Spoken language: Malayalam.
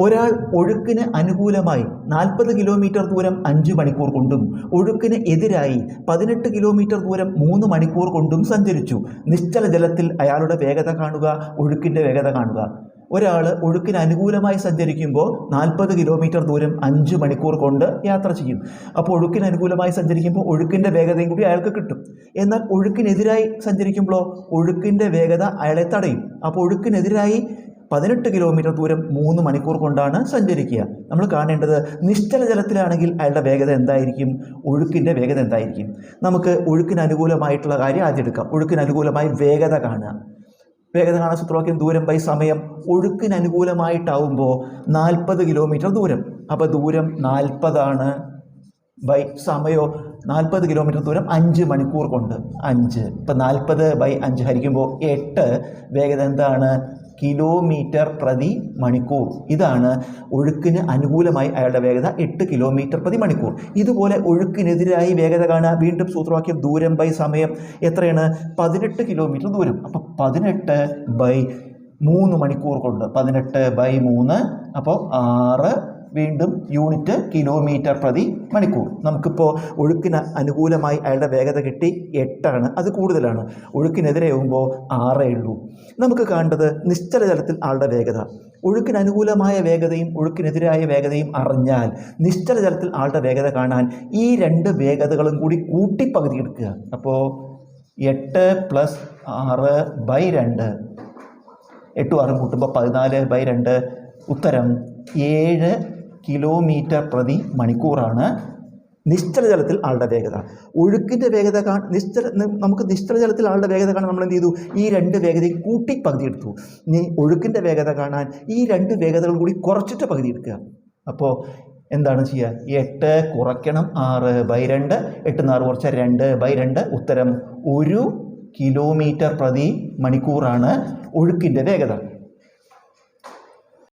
ഒരാൾ ഒഴുക്കിന് അനുകൂലമായി നാൽപ്പത് കിലോമീറ്റർ ദൂരം അഞ്ച് മണിക്കൂർ കൊണ്ടും ഒഴുക്കിന് എതിരായി പതിനെട്ട് കിലോമീറ്റർ ദൂരം മൂന്ന് മണിക്കൂർ കൊണ്ടും സഞ്ചരിച്ചു. നിശ്ചല ജലത്തിൽ അയാളുടെ വേഗത കാണുക ഒഴുക്കിന്റെ വേഗത കാണുക. ഒരാൾ ഒഴുക്കിന് അനുകൂലമായി സഞ്ചരിക്കുമ്പോൾ നാൽപ്പത് കിലോമീറ്റർ ദൂരം അഞ്ച് മണിക്കൂർ കൊണ്ട് യാത്ര ചെയ്യും. അപ്പോൾ ഒഴുക്കിന് അനുകൂലമായി സഞ്ചരിക്കുമ്പോൾ ഒഴുക്കിന്റെ വേഗതയും കൂടി അയാൾക്ക് കിട്ടും. എന്നാൽ ഒഴുക്കിനെതിരായി സഞ്ചരിക്കുമ്പോൾ ഒഴുക്കിന്റെ വേഗത അയാളെ തടയും. അപ്പോൾ ഒഴുക്കിനെതിരായി പതിനെട്ട് കിലോമീറ്റർ ദൂരം മൂന്ന് മണിക്കൂർ കൊണ്ടാണ് സഞ്ചരിക്കുക. നമ്മൾ കാണേണ്ടത് നിശ്ചല ജലത്തിലാണെങ്കിൽ അയാളുടെ വേഗത എന്തായിരിക്കും? ഒഴുക്കിന്റെ വേഗത എന്തായിരിക്കും? നമുക്ക് ഒഴുക്കിന് അനുകൂലമായിട്ടുള്ള കാര്യം ആദ്യം എടുക്കാം. ഒഴുക്കിന് അനുകൂലമായി വേഗത കാണുക. വേഗത കാണാൻ സൂത്രവാക്യം ദൂരം ബൈ സമയം. ഒഴുക്കിന് അനുകൂലമായിട്ടാവുമ്പോൾ നാൽപ്പത് കിലോമീറ്റർ ദൂരം. അപ്പോൾ ദൂരം നാൽപ്പതാണ്. ബൈ സമയോ നാൽപ്പത് കിലോമീറ്റർ ദൂരം അഞ്ച് മണിക്കൂർ കൊണ്ട്. അഞ്ച്. ഇപ്പം നാൽപ്പത് ബൈ അഞ്ച് ഹരിക്കുമ്പോൾ എട്ട് വേഗത എന്താണ്? കിലോമീറ്റർ പ്രതി മണിക്കൂർ. ഇതാണ് ഒഴുക്കിന് അനുകൂലമായി അയാളുടെ വേഗത എട്ട് കിലോമീറ്റർ പ്രതി മണിക്കൂർ. ഇതുപോലെ ഒഴുക്കിനെതിരായി വേഗത കാണുക. വീണ്ടും സൂത്രവാക്യം ദൂരം ബൈ സമയം എത്രയാണ്? പതിനെട്ട് കിലോമീറ്റർ ദൂരം. അപ്പോൾ പതിനെട്ട് ബൈ മൂന്ന് മണിക്കൂർ കൊണ്ട്. പതിനെട്ട് ബൈ മൂന്ന്. അപ്പോൾ ആറ് വീണ്ടും യൂണിറ്റ് കിലോമീറ്റർ പ്രതി മണിക്കൂർ. നമുക്കിപ്പോൾ ഒഴുക്കിന് അനുകൂലമായി അയാളുടെ വേഗത കിട്ടി എട്ടാണ് അത് കൂടുതലാണ്. ഒഴുക്കിനെതിരെ ആകുമ്പോൾ ആറേ ഉള്ളൂ. നമുക്ക് കാണേണ്ടത് നിശ്ചല ജലത്തിൽ ആളുടെ വേഗത. ഒഴുക്കിന് അനുകൂലമായ വേഗതയും ഒഴുക്കിനെതിരായ വേഗതയും അറിഞ്ഞാൽ നിശ്ചല ജലത്തിൽ ആളുടെ വേഗത കാണാൻ ഈ രണ്ട് വേഗതകളും കൂടി കൂട്ടി പകുതി എടുക്കുക. അപ്പോൾ എട്ട് പ്ലസ് ആറ് ബൈ രണ്ട്. എട്ടും ആറും കൂട്ടുമ്പോൾ പതിനാല് ബൈ രണ്ട്. ഉത്തരം ഏഴ് കിലോമീറ്റർ പ്രതി മണിക്കൂറാണ് നിശ്ചല ജലത്തിൽ ആളുടെ വേഗത. ഒഴുക്കിന്റെ വേഗത കാ നിശ്ചല നമുക്ക് നിശ്ചല ജലത്തിൽ ആളുടെ വേഗത കാണാൻ നമ്മൾ എന്ത് ചെയ്തു? ഈ രണ്ട് വേഗതയും കൂട്ടി പകുതി എടുത്തു. ഇനി ഒഴുക്കിന്റെ വേഗത കാണാൻ ഈ രണ്ട് വേഗതകൾ കൂടി കുറച്ചിട്ട് പകുതി എടുക്കുക. അപ്പോൾ എന്താണ് ചെയ്യുക? എട്ട് കുറയ്ക്കണം ആറ് ബൈ രണ്ട് എട്ട് ആറ് കുറച്ച രണ്ട് ബൈ രണ്ട്. ഉത്തരം ഒരു കിലോമീറ്റർ പ്രതി മണിക്കൂറാണ് ഒഴുക്കിന്റെ വേഗത.